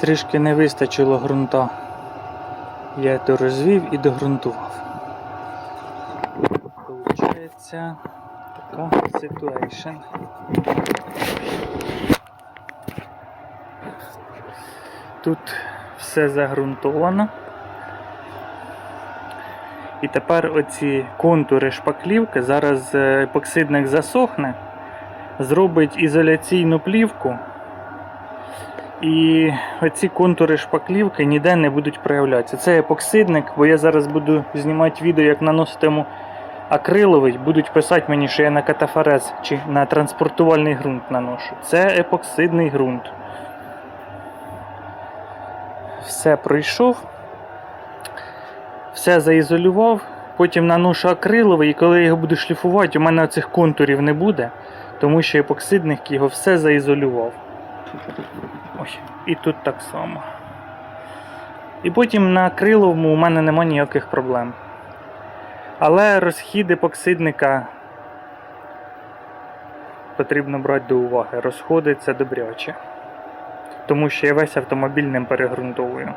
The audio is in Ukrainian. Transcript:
Трішки не вистачило ґрунта. Я дорозвів і догрунтував. Получається така ситуація. Тут все загрунтовано. І тепер оці контури шпаклівки, зараз е, епоксидник засохне, зробить ізоляційну плівку. І оці контури шпаклівки ніде не будуть проявлятися. Це епоксидник, бо я зараз буду знімати відео, як наноситиму акриловий, будуть писати мені, що я на катафарез чи на транспортувальний ґрунт наношу. Це епоксидний ґрунт. Все пройшов, все заізолював, потім наношу акриловий, і коли я його буду шліфувати, у мене цих контурів не буде, тому що епоксидник його все заізолював. Ось, і тут так само. І потім на акриловому у мене нема ніяких проблем. Але розхід епоксидника потрібно брати до уваги. Розходиться добряче. Тому що я весь автомобіль ним перегрунтовую.